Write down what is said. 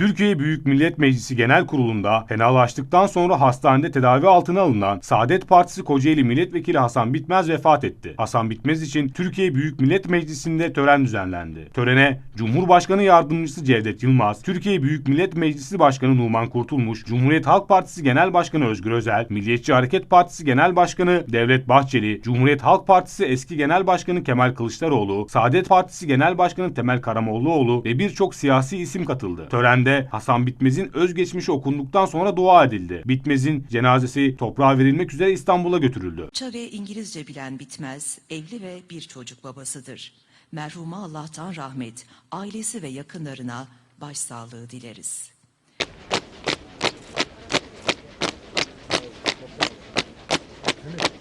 Türkiye Büyük Millet Meclisi Genel Kurulu'nda fenalaştıktan sonra hastanede tedavi altına alınan Saadet Partisi Kocaeli Milletvekili Hasan Bitmez vefat etti. Hasan Bitmez için Türkiye Büyük Millet Meclisi'nde tören düzenlendi. Törene Cumhurbaşkanı Yardımcısı Cevdet Yılmaz, Türkiye Büyük Millet Meclisi Başkanı Numan Kurtulmuş, Cumhuriyet Halk Partisi Genel Başkanı Özgür Özel, Milliyetçi Hareket Partisi Genel Başkanı Devlet Bahçeli, Cumhuriyet Halk Partisi eski Genel Başkanı Kemal Kılıçdaroğlu, Saadet Partisi Genel Başkanı Temel Karamollaoğlu ve birçok siyasi isim katıldı. Törende Hasan Bitmez'in özgeçmişi okunduktan sonra dua edildi. Bitmez'in cenazesi toprağa verilmek üzere İstanbul'a götürüldü. Ve İngilizce bilen Bitmez, evli ve bir çocuk babasıdır. Merhuma Allah'tan rahmet, ailesi ve yakınlarına başsağlığı dileriz. Evet.